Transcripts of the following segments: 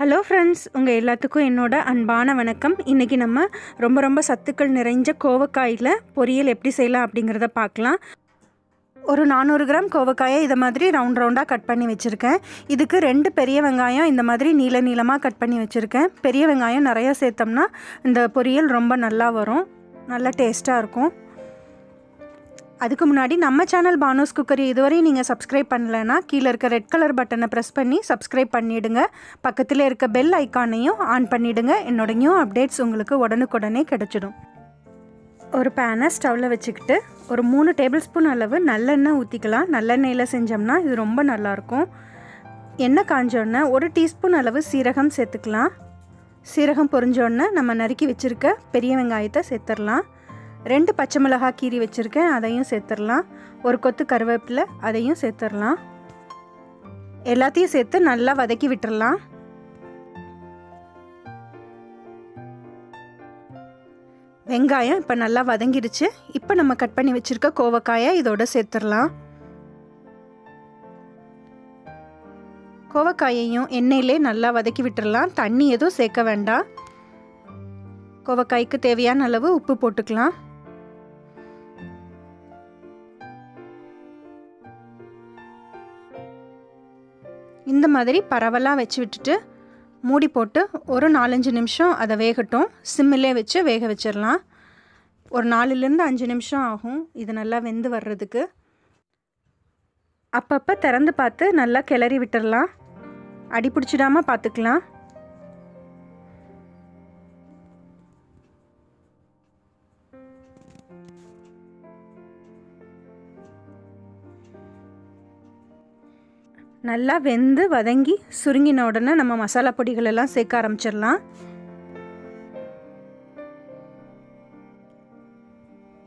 Hello friends உங்கள் எல்லாத்துக்கும் என்னோட அன்பான வணக்கம். இன்றைக்கி நம்ம ரொம்ப ரொம்ப சத்துக்கள் நிறைஞ்ச கோவக்காயில் பொரியல் எப்படி செய்யலாம் அப்படிங்கிறத பார்க்கலாம். ஒரு நானூறு கிராம் கோவக்காயை இதை மாதிரி ரவுண்ட் ரவுண்டாக கட் பண்ணி வச்சுருக்கேன். இதுக்கு ரெண்டு பெரிய வெங்காயம் இந்த மாதிரி நீள நீளமாக கட் பண்ணி வச்சுருக்கேன். பெரிய வெங்காயம் நிறையா சேர்த்தோம்னா இந்த பொரியல் ரொம்ப நல்லா வரும். நல்லா டேஸ்ட்டாக இருக்கும். அதுக்கு முன்னாடி நம்ம சேனல் பானோஸ் குக்கரி இதுவரை நீங்கள் சப்ஸ்கிரைப் பண்ணலைன்னா கீழே இருக்க ரெட் கலர் பட்டனை ப்ரெஸ் பண்ணி சப்ஸ்கிரைப் பண்ணிவிடுங்க பக்கத்தில் இருக்க பெல் ஐக்கானையும் ஆன் பண்ணிவிடுங்க என்னோட நியூ அப்டேட்ஸ் உங்களுக்கு உடனுக்குடனே கிடச்சிடும். ஒரு பேனை ஸ்டவ்வில் வச்சுக்கிட்டு ஒரு மூணு டேபிள் ஸ்பூன் அளவு நல்லெண்ணெய் ஊற்றிக்கலாம் நல்லெண்ணெயில் செஞ்சோம்னா இது ரொம்ப நல்லாயிருக்கும். எண்ணெய் காஞ்சோடனே ஒரு டீஸ்பூன் அளவு சீரகம் சேர்த்துக்கலாம். சீரகம் பொறிஞ்சோடனே நம்ம நறுக்கி வச்சுருக்க பெரிய வெங்காயத்தை சேர்த்துடலாம். ரெண்டு பச்சை மிளகாய் கீரி வச்சுருக்கேன் அதையும் சேர்த்துடலாம். ஒரு கொத்து கருவேப்பிலை அதையும் சேர்த்துடலாம். எல்லாத்தையும் சேர்த்து நல்லா வதக்கி விட்டுடலாம். வெங்காயம் இப்போ நல்லா வதங்கிடுச்சு. இப்போ நம்ம கட் பண்ணி வச்சுருக்க கோவக்காயை இதோட சேர்த்துடலாம். கோவக்காயையும் எண்ணெயிலே நல்லா வதக்கி விட்டுடலாம். தண்ணி எதுவும் சேர்க்க வேண்டாம். கோவக்காய்க்கு தேவையான அளவு உப்பு போட்டுக்கலாம். இந்த மாதிரி பரவலாக வச்சு விட்டுட்டு மூடி போட்டு ஒரு நாலஞ்சு நிமிஷம் அதை வேகட்டும். சிம்மிலே வச்சு வேக வச்சிடலாம். ஒரு நாலுலேருந்து அஞ்சு நிமிஷம் ஆகும். இது நல்லா வெந்து வர்றதுக்கு. அப்பப்போ திறந்து பார்த்து நல்லா கிளறி விட்டுடலாம். அடி பிடிச்சிடாமல் பார்த்துக்கலாம். நல்லா வெந்து வதங்கி சுருங்கின உடனே நம்ம மசாலா பொடிகள் எல்லாம் சேர்க்க ஆரம்பிச்சிடலாம்.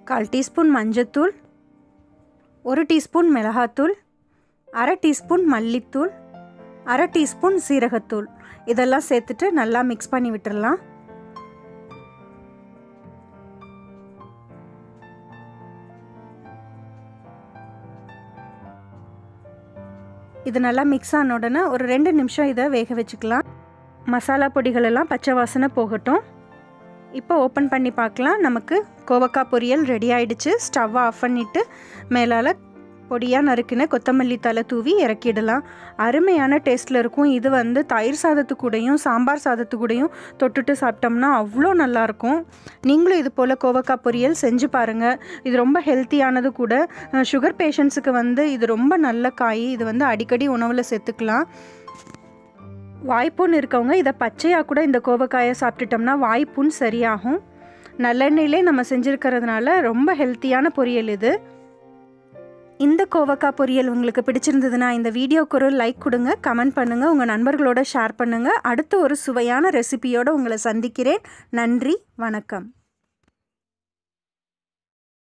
கால் டீஸ்பூன் மஞ்சத்தூள் ஒரு டீஸ்பூன் மிளகாத்தூள் அரை டீஸ்பூன் மல்லித்தூள் அரை டீஸ்பூன் சீரகத்தூள். இதெல்லாம் சேர்த்துட்டு நல்லா மிக்ஸ் பண்ணி விட்டுடலாம். இது நல்லா மிக்ஸ் ஆன உடனே ஒரு ரெண்டு நிமிஷம் இதை வேக வச்சுக்கலாம். மசாலா பொடிகளெல்லாம் பச்சை வாசனை போகட்டும். இப்போ ஓப்பன் பண்ணி பார்க்கலாம். நமக்கு கோவக்காய் பொரியல் ரெடி ஆயிடுச்சு. ஸ்டவ்வை ஆஃப் பண்ணிவிட்டு மேலால் பொடியாக நறுக்கின கொத்தமல்லி தலை தூவி இறக்கிடலாம். அருமையான டேஸ்ட்டில் இருக்கும். இது வந்து தயிர் சாதத்து கூடயும் சாம்பார் சாதத்து கூடயும் தொட்டுட்டு சாப்பிட்டோம்னா அவ்வளோ நல்லாயிருக்கும். நீங்களும் இது போல் கோவக்காய் பொரியல் செஞ்சு பாருங்கள் இது ரொம்ப ஹெல்த்தியானது கூட. சுகர் பேஷண்ட்ஸுக்கு வந்து இது ரொம்ப நல்ல காய். இது வந்து அடிக்கடி உணவில் சேர்த்துக்கலாம். வாய்ப்புண் இருக்கவங்க இதை பச்சையாக கூட இந்த கோவக்காயை சாப்பிட்டுட்டோம்னா வாய்ப்புண் சரியாகும். நல்லெண்ணெயிலே நம்ம செஞ்சுருக்கிறதுனால ரொம்ப ஹெல்த்தியான பொரியல் இது. இந்த கோவக்காய் பொரியல் உங்களுக்கு பிடிச்சிருந்ததுன்னா இந்த வீடியோக்கு ஒரு லைக் கொடுங்க கமெண்ட் பண்ணுங்கள் உங்கள் நண்பர்களோட ஷேர் பண்ணுங்கள் அடுத்து ஒரு சுவையான ரெசிபியோடு உங்களை சந்திக்கிறேன். நன்றி வணக்கம்.